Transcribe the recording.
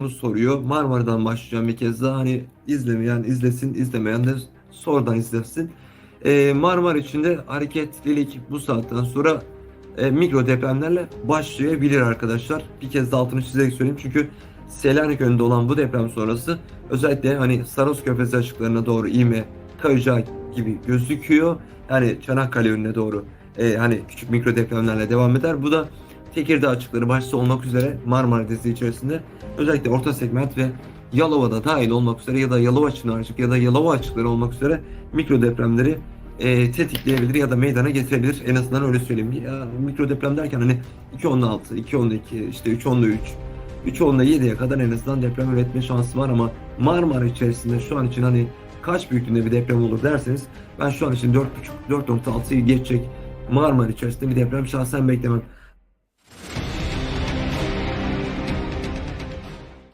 bunu soruyor. Marmara'dan başlayacağım bir kez daha. Hani izlemeyen izlesin, izlemeyen de sonradan izlesin. Ee, Marmara içinde hareketlilik bu saatten sonra e, mikro depremlerle başlayabilir arkadaşlar. Bir kez de altını çizerek söyleyeyim çünkü Selanik önünde olan bu deprem sonrası özellikle hani Saros Körfezi açıklarına doğru ivme kayacağı gibi gözüküyor. Yani Çanakkale önüne doğru e, hani küçük mikro depremlerle devam eder. Bu da Tekirdağ açıkları başta olmak üzere Marmara Denizi içerisinde özellikle orta segment ve Yalova'da dahil olmak üzere ya da Yalova Çınarcık ya da Yalova açıkları olmak üzere mikro depremleri e, tetikleyebilir ya da meydana getirebilir. En azından öyle söyleyeyim. Ya, mikro deprem derken hani 2.16, 2.12, işte 3.13, 3.10'da 7'ye kadar en azından deprem üretme şansı var ama Marmara içerisinde şu an için hani kaç büyüklüğünde bir deprem olur derseniz ben şu an için 4.5 4.6'yı geçecek Marmara içerisinde bir deprem şahsen beklemem.